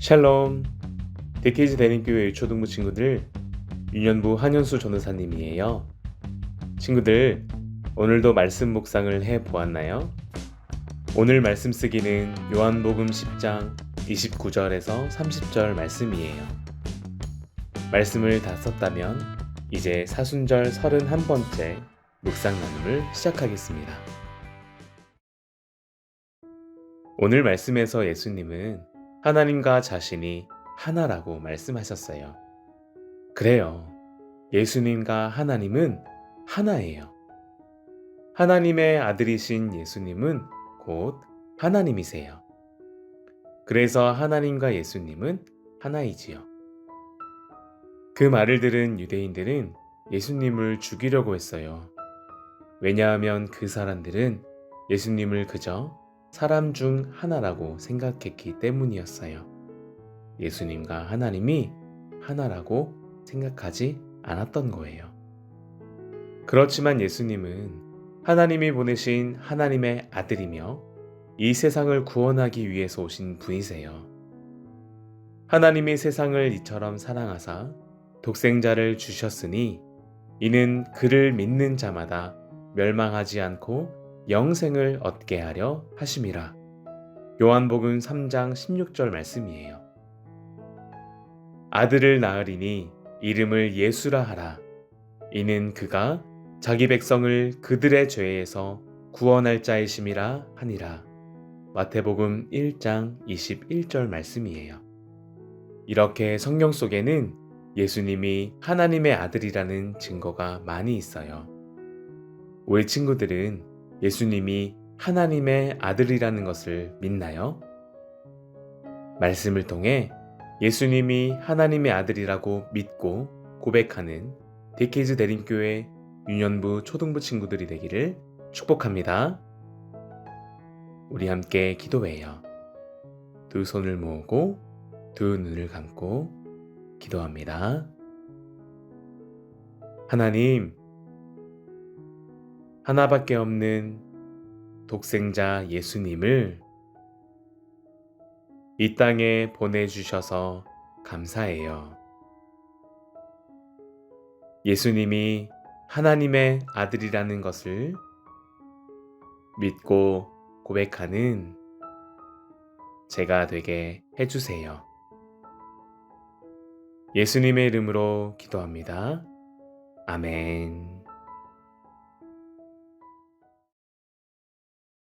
샬롬. 데케이즈 대림교회 유초등부 친구들 유년부 한현수 전우사님이에요. 친구들 오늘도 말씀 묵상을 해 보았나요? 오늘 말씀 쓰기는 요한복음 10장 29절에서 30절 말씀이에요. 말씀을 다 썼다면 이제 사순절 31번째 묵상 나눔을 시작하겠습니다. 오늘 말씀에서 예수님은 하나님과 자신이 하나라고 말씀하셨어요. 그래요. 예수님과 하나님은 하나예요. 하나님의 아들이신 예수님은 곧 하나님이세요. 그래서 하나님과 예수님은 하나이지요. 그 말을 들은 유대인들은 예수님을 죽이려고 했어요. 왜냐하면 그 사람들은 예수님을 그저 사람 중 하나라고 생각했기 때문이었어요. 예수님과 하나님이 하나라고 생각하지 않았던 거예요. 그렇지만 예수님은 하나님이 보내신 하나님의 아들이며 이 세상을 구원하기 위해서 오신 분이세요. 하나님이 세상을 이처럼 사랑하사 독생자를 주셨으니 이는 그를 믿는 자마다 멸망하지 않고 영생을 얻게 하려 하심이라. 요한복음 3장 16절 말씀이에요. 아들을 낳으리니 이름을 예수라 하라. 이는 그가 자기 백성을 그들의 죄에서 구원할 자이심이라 하니라. 마태복음 1장 21절 말씀이에요. 이렇게 성경 속에는 예수님이 하나님의 아들이라는 증거가 많이 있어요. 우리 친구들은 예수님이 하나님의 아들이라는 것을 믿나요? 말씀을 통해 예수님이 하나님의 아들이라고 믿고 고백하는 데케이즈 대림교회 유년부 초등부 친구들이 되기를 축복합니다. 우리 함께 기도해요. 두 손을 모으고 두 눈을 감고 기도합니다. 하나님, 하나밖에 없는 독생자 예수님을 이 땅에 보내주셔서 감사해요. 예수님이 하나님의 아들이라는 것을 믿고 고백하는 제가 되게 해주세요. 예수님의 이름으로 기도합니다. 아멘.